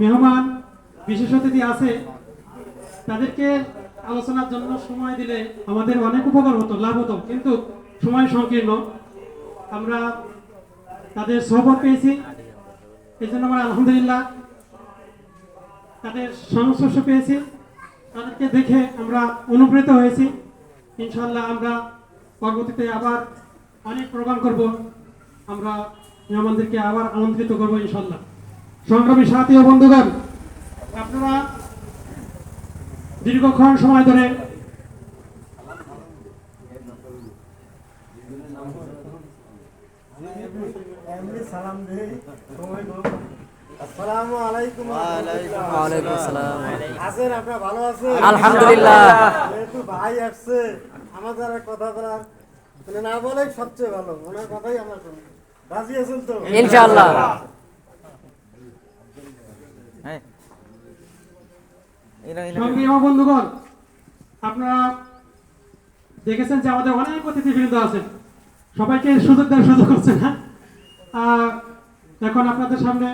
মেহমান, বিশেষ অতিথি আছে। তাদেরকে আলোচনার জন্য সময় দিলে আমাদের অনেক উপকার হতো, লাভ হতো, কিন্তু সময় সংকীর্ণ। আমরা তাদের সহবত পেয়েছি। এই জন্য আমরা আলহামদুলিল্লাহ তাদের সংস্পর্শ পেয়েছি। তাদেরকে দেখে আমরা অনুপ্রেরিত হয়েছি। ইনশাল্লাহ আমরা পরবর্তীতে আবার অনেক প্রোগ্রাম করব। আমরা মেহমানদেরকে আবার আমন্ত্রিত করব ইনশাল্লাহ সংগ্রামী সাথী ও বন্ধুগণ আপনারা দীর্ঘক্ষণ সময় ধরে এমনি সালাম দেই সময় গো আসসালামু আলাইকুম। ওয়ালাইকুম আসসালাম। আছেন আপনারা ভালো আছেন? আলহামদুলিল্লাহ। ভাই আসছে আমাদের কথা বলার মানে না বলে সবচেয়ে ভালো। ওনার কথাই আমরা শুনি রাজি আছেন তো? ইনশাআল্লাহ। হ্যাঁ। বন্ধুগণ, আপনারা দেখেছেন যে আমাদের অনেক অতিথিবৃন্দ আছেন সবাইকে সুযোগ দেওয়ার সুযোগ হচ্ছে না। এখন আপনাদের সামনে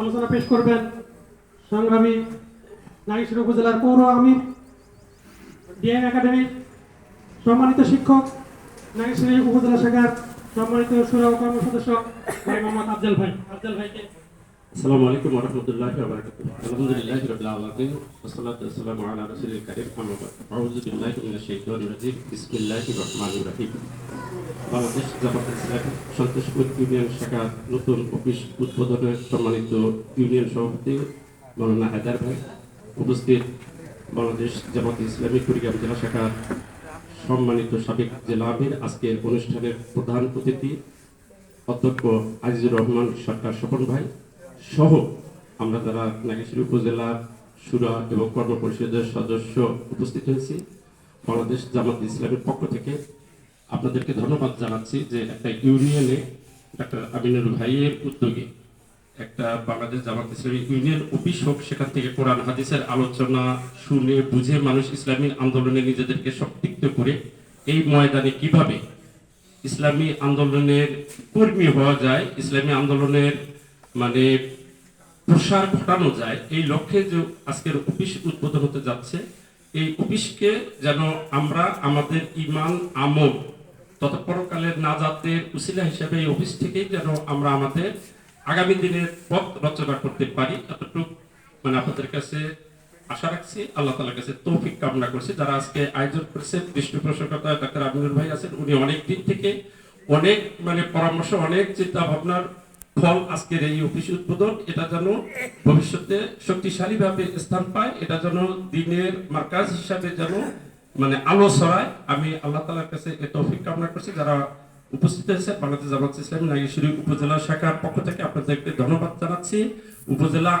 আলোচনা পেশ করবেন সংগ্রামী নাগেশ্বর উপজেলার পৌর আমির, ডিএম একাডেমির সম্মানিত শিক্ষক, নাগেশ্বরী উপজেলা শাখার সম্মানিত সুরা ও কর্ম সদস্য ভাই মোহাম্মদ আফজাল ভাই। আফজাল ভাইকে আসসালামু আলাইকুম রহমতুল্লাহ আলহামদুলিল্লাহ রবিল আলমিন ওসলাত আসসালামু আলা রসুল করিম আউজুবিল্লাহ শাইতানির রাজিম বিসমিল্লাহির রহমানির রহিম বাংলাদেশ জামাত ইসলামী সন্তোষপুর ইউনিয়ন শাখা নতুন অফিস উদ্বোধনে সম্মানিত ইউনিয়ন সভাপতি মৌলানা হায়দার ভাই উপস্থিত বাংলাদেশ জামাত ইসলামী কুড়িগ্রাম জেলা শাখার সম্মানিত সাবেক জেলা আমির। আজকের অনুষ্ঠানের প্রধান অতিথি অধ্যক্ষ আজিজুর রহমান সরকার স্বপন ভাই। সহ আমরা তারা নাগেশ্বরী উপজেলার সুরা এবং কর্ম পরিষদের সদস্য উপস্থিত হয়েছি, বাংলাদেশ জামাত ইসলামের পক্ষ থেকে আপনাদেরকে ধন্যবাদ জানাচ্ছি যে একটা ইউনিয়নে ডাক্তার আমিনুর ভাইয়ের উদ্যোগে একটা বাংলাদেশ জামাত ইসলামী ইউনিয়ন অফিস হোক, সেখান থেকে কোরআন, হাদিসের আলোচনা শুনে বুঝে মানুষ ইসলামী আন্দোলনে নিজেদেরকে সম্পৃক্ত করে এই ময়দানে কীভাবে ইসলামী আন্দোলনের কর্মী হওয়া যায়, ইসলামী আন্দোলনের মানে প্রসার ঘটানো যায়, এই লক্ষ্যে যে আজকের অফিস উদ্বোধন হতে যাচ্ছে, এই অফিসকে যেন আমরা আমাদের ইমান, আমল তথা পরকালের নাজাতের উসিলা হিসেবে এই অফিস থেকেই যেন আমরা আমাদের আগামী দিনের পথ রচনা করতে পারি। এতটুকু মানে আপনাদের কাছে আশা রাখছি। আল্লাহ তালার কাছে তৌফিক কামনা করছি। যারা আজকে আয়োজন করেছেন পৃষ্ঠপোষকতা ডাক্তার আমিনুর ভাই আছেন, উনি অনেক দিন থেকে অনেক মানে পরামর্শ, অনেক চিন্তা ভাবনার ফল আজকের এই অফিস উদ্বোধন এটা যেন ভবিষ্যতে শক্তিশালী ভাবে স্থান পায়, এটা যেন দিনের মার্কাজ হিসাবে যেন মানে আলো ছড়ায়। আমি আল্লাহ তালার কাছে এ তৌফিক কামনা করছি। যারা উপস্থিত হয়েছে, বাংলাদেশ জামাত ইসলামী নাগেশ্বরী উপজেলা শাখার পক্ষ থেকে আপনাদেরকে ধন্যবাদ জানাচ্ছি। উপজেলা